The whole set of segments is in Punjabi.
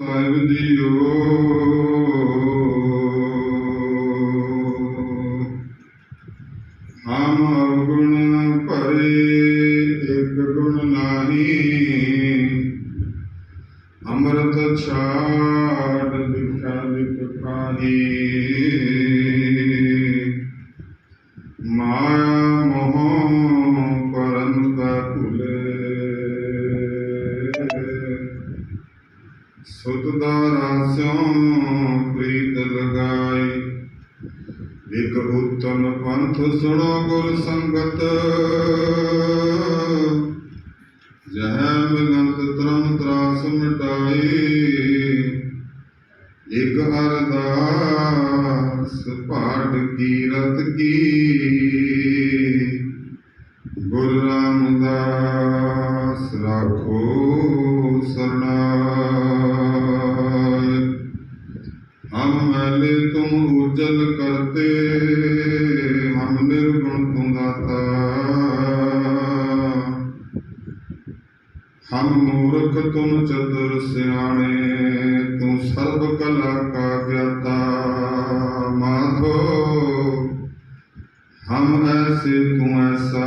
ਸਾਹਿਬ ਜੀਓ ਹਮ ਅਵਗੁਣ ਭਰੇ ਇੱਕ ਗੁਣ ਨਾਹੀ। ਅੰਮ੍ਰਿਤ ਛਾ ਇਕ ਉਤਮ ਪੰਥ ਸੁਣੋ ਗੁਰ ਸੰਗਤ। ਜਹ ਮਿਲੰਤ ਤਰਮ ਤਰਾਸ ਮਿਟਾਈ। ਇਕ ਅਰਦਾਸ ਪਾਠ ਕੀਰਤ ਕੀ। ਹਮ ਮੂਰਖ ਤੁਮ ਚਤੁਰ ਸਿਆਣੇ, ਤੂੰ ਸਰਬ ਕਲਾ ਕਾ ਗਿਆਤਾ ਮਾਧੋ, ਹਮ ਐਸੇ ਤੂੰ ਐਸਾ।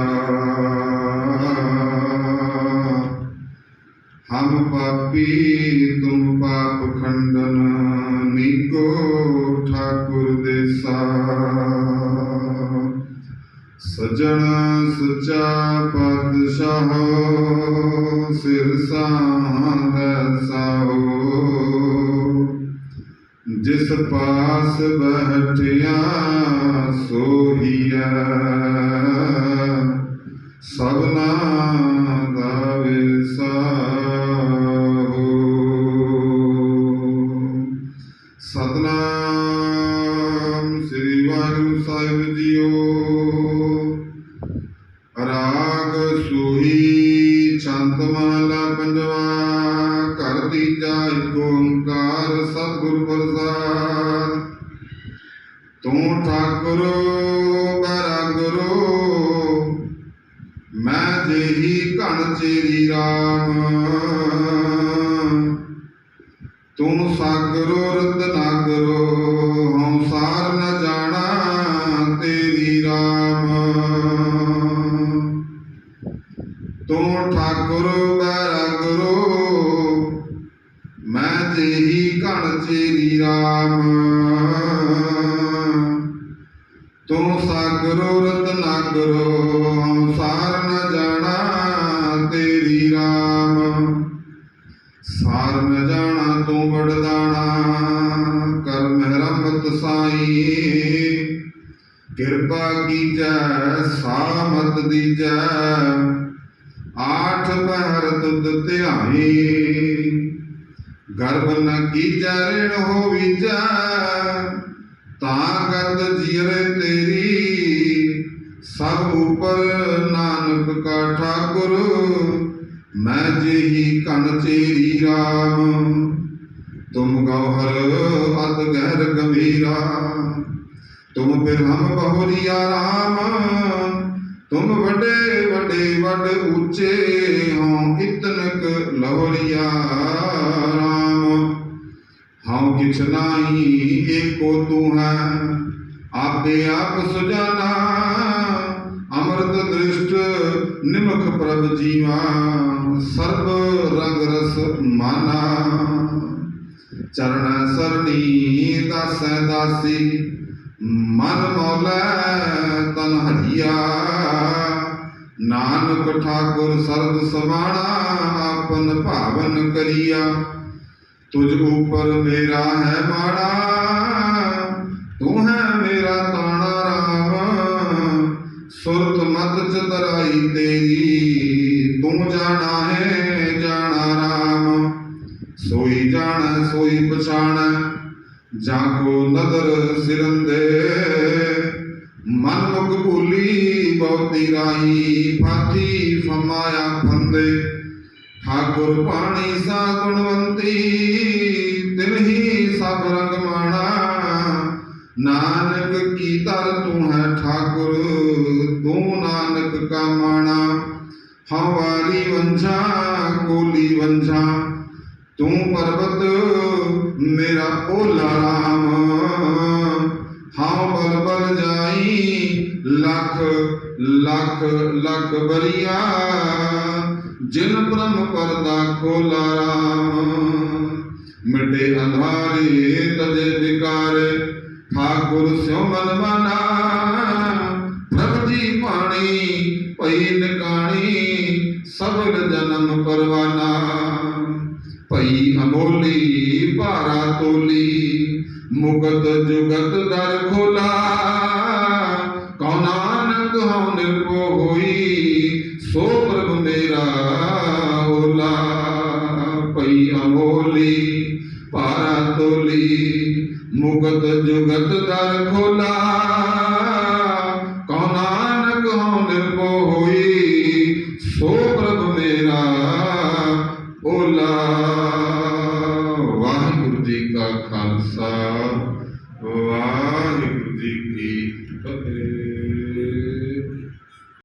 ਹਮ ਪਾਪੀ ਤੁਮ ਪਾਪ ਖੰਡਨ, ਨੀਕੋ ਠਾਕੁਰ ਦੇਸਾ। ਸਜਣ ਸੁਚਾ ਪਾਤਸ਼ਾਹ। ਸਿਰ ਸਾਹੰਦ ਸਾਹੋ ਜਿਸ ਪਾਸ ਬਹਟਿਆ ਸੋਹੀਆ ਸਭਨਾ ਤੂੰ ਠਾਕੁਰ ਬਰਗੁਰੂ ਮੈਂ ਜਿਹੀ ਘਣ ਚੇਰੀ ਰਾਮ। ਤੂੰ ਸਾਗਰੋ, ਰਤ ਨਾਗਰੋ ਹਉ ਸਾਰ ਨ ਜਾਣਾ ਤੇਰੀ ਰਾਮ। ਤੂੰ ਠਾਕੁਰ ਬੈਰਗੁਰੂ ਮੈਂ ਜਿਹੀ ਘਣ ਚੇਰੀ ਰਾਮ। ਤੂੰ ਸਾਗਰੋ ਰਤ ਨਾਗਰੋ ਹੰਸਾਰ ਨ ਜਾਣਾ ਤੇਰੀ ਰਾਮ। ਸਾਰ ਨ ਜਾਣਾ ਤੂੰ ਬੜਦਾਣਾ ਕਰ ਮਹਿਰਮਤ ਸਾਈ। ਕਿਰਪਾ ਕੀਜੈ ਸਾਮਤ ਦੀਜੈ, ਆਠ ਪਹਿਰ ਤੁਧ ਧਿਆਈ। ਗਰਭ ਨ ਕੀਜੈ, ਰਿਣ ਹੋਵੀਜੈ ਤਾਂ ਗੰਦ ਜੀਰੇ ਤੇਰੀ, ਸਭ ਉਪਰ ਨਾਨਕ ਕਾ ਠਾਕੁਰ, ਮੈਂ ਜਿਹੀ ਕਨ ਚੇਰੀ ਰਾਮ। ਤੁਮ ਗੌਹਰ ਅਤ ਗਹਿਰ ਗੰਭੀਰਾ, ਤੁਮ ਬਿਰਹਮ ਬਹੁਰੀਆ ਰਾਮ। ਤੁਮ ਵੱਡੇ ਵੱਡੇ ਵੱਡ ਉੱਚੇ ਹੋ, ਇਤਨਕ ਲਵਰੀਆ ਹਉ ਕਿਛ ਨਾਹੀ, ਏਕੋ ਤੂੰ ਹੈ। ਆਪੇ ਆਪ ਸੁਜਾਨਾ, ਅੰਮ੍ਰਿਤ ਦ੍ਰਿਸ਼ਟ ਨਿਮਖ ਪ੍ਰਭ ਜੀਵਾ, ਸਰਬ ਰੰਗ ਰਸ ਮਾਨਾ। ਚਰਨ ਸਰਣੀ ਦਾਸੈ ਦਾਸੀ, ਮਨ ਮੌਲਾ ਤਨ ਹਰੀਆ। ਨਾਨਕ ਠਾਕੁਰ ਸਰਬ ਸਮਾਣਾ ਆਪਨ ਭਾਵਨ ਕਰੀਆ। ਤੁਝ ਉਪਰ ਮੇਰਾ ਹੈ ਮਾੜਾ, ਤੂੰ ਹੈ ਮੇਰਾ ਤਾਣਾ ਰਾਮ। ਸੁਰਤ ਮਤ ਚਤਰਾਈ ਤੇਰੀ, ਤੂੰ ਜਾਣਾ ਹੈ, ਜਾਣਾ ਰਾਮ। ਸੋਈ ਜਾਣ, ਸੋਈ ਪਛਾਣ ਜਾਂ ਕੋ ਨਦਰ ਸਿਰੰਦੇ। ਮਨ ਮੁਖ ਭੂਲੀ ਬਹੁਤੀ ਰਾਈ, ਫਾਤੀ ਫਮਾਇਆ ਫੰਦੇ। ਠਾਕੁਰ ਪਾਣੀ ਸਾ ਗੁਣਵੰਤੀ ਤਿਨਹੀ ਸਭ ਰੰਗ ਮਾਣਾ। ਨਾਨਕ ਕੀ ਤਰ ਤੂੰ ਹੈ ਠਾਕੁਰ, ਤੂੰ ਨਾਨਕ ਕਾ ਮਾਣਾ। ਹਵਾਰੀ ਵੰਝਾ, ਕੋਲੀ ਵੰਝਾ, ਤੂੰ ਪਰਬਤ ਮੇਰਾ ਓਲਾ ਰਾਮ। ਹਾਂ ਬਲ ਬਲ ਜਾਈ, ਲੱਖ ਲੱਖ ਲੱਖ ਬਰੀਆ। ਜਿਨ ਬ੍ਰਹਮ ਪਰਦਾ ਖੋਲਾ ਰਾਮ, ਮਿਟੇ ਅੰਧਾਰੇ, ਤਜੇ ਵਿਕਾਰੇ, ਠਾਕੁਰ ਸਿਉ ਮਨ ਮਾਨਾ। ਪ੍ਰਭ ਦੀ ਬਾਣੀ, ਭਈ ਨਿਕਾਣੀ ਸਬਲ ਜਨਮ ਪਰਵਾਨਾ। ਭਈ ਅਮੋਲੀ, ਭਾਰਾ ਤੋਲੀ, ਮੁਕਤ ਜੁਗਤ ਦਰ ਖੋਲੀ। ਤੋਲੀ ਮੁਕਤ ਜੁਗਤ ਦਰ ਖੋਲਾ। ਕਉ ਨਾਨਕ ਹਉ ਨਿਰਭਉ ਹੋਈ ਸੋ ਪ੍ਰਭ ਮੇਰਾ ਓਲਾ ਵਾਹਿਗੁਰੂ ਜੀ ਕਾ ਖਾਲਸਾ